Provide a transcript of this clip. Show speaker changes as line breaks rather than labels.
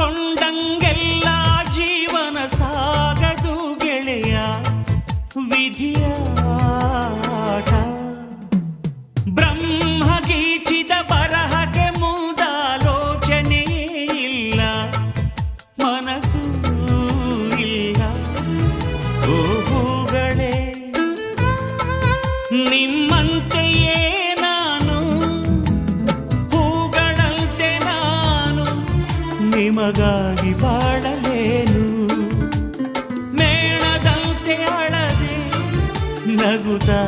ಅಂದುಕೊಂಡಂಗೆಲ್ಲ ಜೀವನ ಸಾಗದು ಗೆಳೆಯ ವಿಧಿಯ ಇಲ್ಲ ಇಲ್ಲ. ನಿಮ್ಮಂತೆಯೇ ನಿಮಗಾಗಿ ಬಾಳಲೇನು? ಮೇಣದಂತೆ ಅಳದೆ ನಗುತ್ತಾ